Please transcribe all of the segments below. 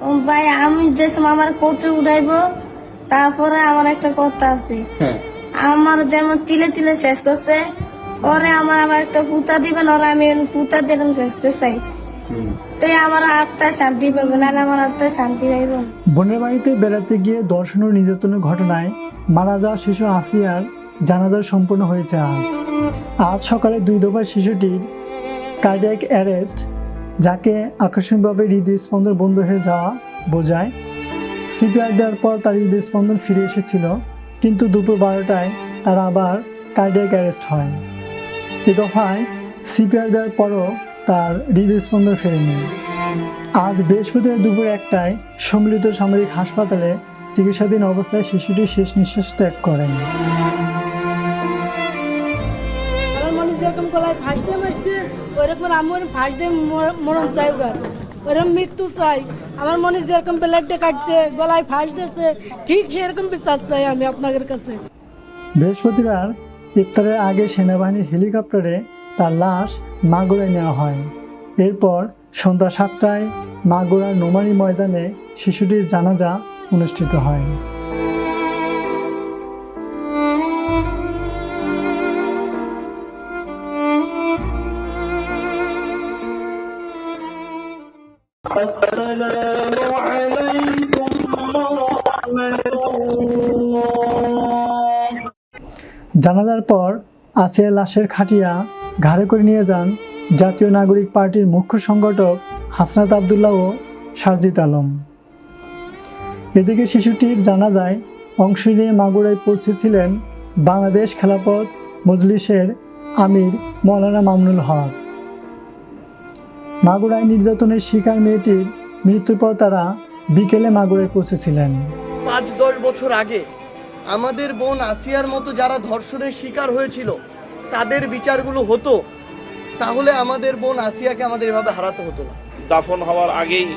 ও ভাই আমি যে সময় আমার কোর্টে উঠাইবো তারপরে আমার একটা কথা আছে হ্যাঁ আমার যেমন তিলে তিলে শেষ করছে ওরে আমার আবার একটা পুতা দিবেন ওরা আমি পুতা দিলাম শেষতে চাই। তাই আমার আত্মায় শান্তি পাবে নাহলে আমার আত্মায় শান্তি পাইব না। বোনের বাড়িতে বেড়াতে গিয়ে দর্শন ও নির্যাতনের ঘটনায় মারা যাওয়া শিশু আসিয়ার জানাজা সম্পূর্ণ হয়েছে আজ আজ সকালে দুই দফার শিশুটির কার্ডিয়াক অ্যারেস্ট যাকে আকস্মিকভাবে হৃদস্পন্দন বন্ধ হয়ে যাওয়া বোঝায়। সিপিআর দেওয়ার পর তার হৃদস্পন্দন ফিরে এসেছিল, কিন্তু দুপুর বারোটায় তার আবার কার্ডিয়াক অ্যারেস্ট হয়। এ দফায় সিপিআর দেওয়ার পরও তার হৃদস্পন্দন ফেরেনি। আজ বৃহস্পতিবার দুপুর একটায় সম্মিলিত সামরিক হাসপাতালে চিকিৎসাধীন অবস্থায় শিশুটি শেষ নিঃশ্বাস ত্যাগ করেন। যেরকম গলায় ফাঁস দিয়ে মারছে, ওইরকম আমার ফাঁস দিয়ে মরণ চাই ওগার ওরকম মৃত্যু চাই। আমার মানুষ যেরকম ব্লাডে কাটছে, গলায় ফাঁস দিয়েছে। ঠিক সেরকম বিশ্বাস চাই আমি আপনাদের কাছে। বৃহস্পতিবার ইফতারের আগে সেনাবাহিনীর হেলিকপ্টারে তার লাশ মাগুরায় নেওয়া হয়। এরপর সন্ধ্যা সাতটায় মাগুরার নোমারি ময়দানে শিশুটির জানাজা অনুষ্ঠিত হয়। السلام عليكم ورحمة الله জানাজার পর আসিয়ার লাশের খাটিয়া ঘাড়ে করে নিয়ে যান জাতীয় নাগরিক পার্টির মুখ্য সংগঠক হাসনাত আবদুল্লাহ ও সারজিত আলম এদিকে শিশুটির জানাজায় অংশ নিয়ে মাগুরায় পৌঁছেছিলেন বাংলাদেশ খেলাপথ মজলিসের আমির মৌলানা মামুনুল হক মাগুরায় নির্যাতনের শিকার মেয়েটির মৃত্যুর পর তারা বিকেলে মাগুরায় পৌঁছেছিলেন। পাঁচ দশ বছর আগে আমাদের বোন আসিয়ার মতো যারা ধর্ষণের শিকার হয়েছিল তাদের বিচারগুলো হতো তাহলে আমাদের বোন আসিয়াকে আমাদের এভাবে হারাতে হতো না। দাফন হওয়ার আগেই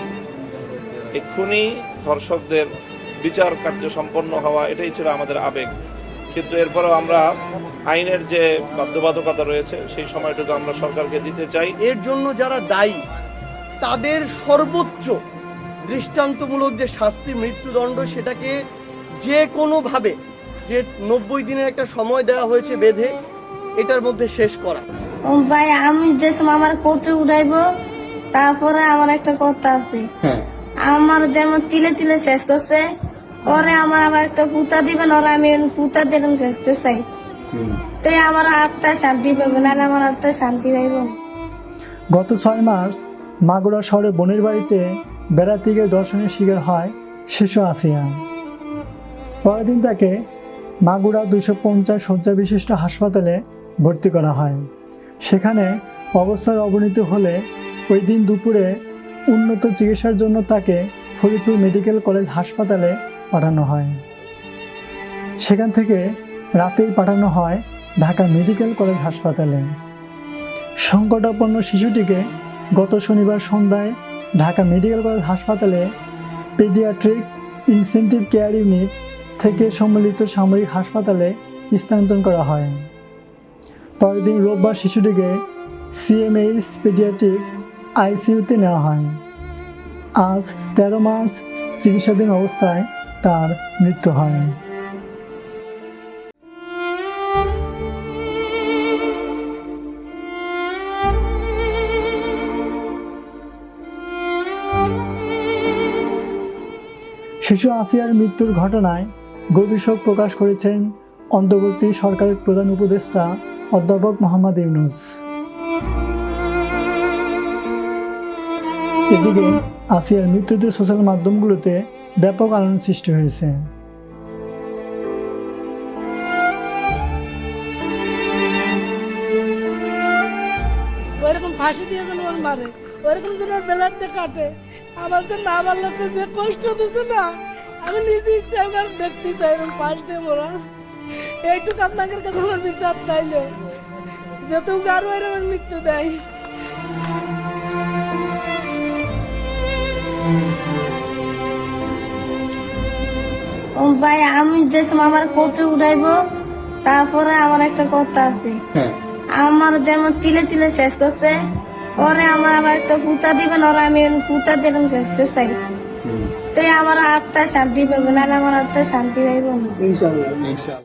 এক্ষুনি ধর্ষকদের বিচার কার্য সম্পন্ন হওয়া এটাই ছিল আমাদের আবেগ। কিন্তু এরপরেও আমরা আইনের যে বাধ্যবাধকতা রয়েছে সেই সময়টুকু আমরা সরকারকে দিতে চাই। এর জন্য যারা দায়ী তাদের সর্বোচ্চ দৃষ্টান্তমূলক যে শাস্তি মৃত্যুদণ্ড সেটাকে যে কোনোভাবে যে নব্বই দিনের একটা সময় দেওয়া হয়েছে বেঁধে এটার মধ্যে শেষ করা। ভাই আমি যে সময় আমার কোর্টে উঠাইবো তারপরে আমার একটা কথা আছে। হ্যাঁ। আমার যেমন তিলে তিলে শেষ করছে পরে আমার আবার একটা পুতা দিবেন ওরা আমি পুতা দিলাম শেষতে চাই গত ছয় মার্চ মাগুরা শহরে বোনের বাড়িতে বেড়াতে গিয়ে দর্শনের শিকার হয় শিশু আসিয়া পরের দিন তাকে মাগুরা দুশো পঞ্চাশ শয্যা বিশিষ্ট হাসপাতালে ভর্তি করা হয়। সেখানে অবস্থার অবনতি হলে ওই দিন দুপুরে উন্নত চিকিৎসার জন্য তাকে ফরিদপুর মেডিকেল কলেজ হাসপাতালে পাঠানো হয়। সেখান থেকে রাতেই পাঠানো হয় ঢাকা মেডিকেল কলেজ হাসপাতালে। সংকটাপন্ন শিশুটিকে গত শনিবার সন্ধ্যায় ঢাকা মেডিকেল কলেজ হাসপাতালে পেডিয়াট্রিক ইনসেন্টিভ কেয়ার ইউনিট থেকে সম্মিলিত সামরিক হাসপাতালে স্থানান্তর করা হয়। পরের দিন রোববার শিশুটিকে সিএমএইচ পেডিয়াট্রিক আইসিইউতে নেওয়া হয়। আজ তেরো মার্চ চিকিৎসাধীন অবস্থায় তার মৃত্যু হয়। শিশু আসিয়ার মৃত্যুর ঘটনায় গভীর শোক প্রকাশ করেছেন অন্তর্বর্তী সরকারের প্রধান উপদেষ্টা অধ্যাপক মোহাম্মদ ইউনুস। এদিকে আসিয়ার মৃত্যুতে সোশ্যাল মাধ্যমগুলোতে ব্যাপক আলোড়ন সৃষ্টি হয়েছে। ফাঁসি দিয়ে যেন ওর মারে ওইরকম যেন ওর ব্লাডে কাটে। আমার যে না আমার লোককে যে কষ্ট দিচ্ছে না আমি নিজে ইচ্ছে আমার দেখতে চাই এরকম ফাঁস দিয়ে মোরা। এইটুকু আপনাদের কাছে আমার বিচার চাইলো যেহেতু আরও এরকম মৃত্যু দেয়। ও ভাই আমি যে সময় আমার কোর্টে উঠাইবো তারপরে আমার একটা কথা আছে। হ্যাঁ। আমার যেমন তিলে তিলে শেষ করছে ওরে আমার আবার একটা কুতা দিবেন ওরা আমি কুতা দিলাম শেষতে চাই। তাই আমার আত্মা শান্তি পাবে নাহলে আমার আত্মা শান্তি পাইব না।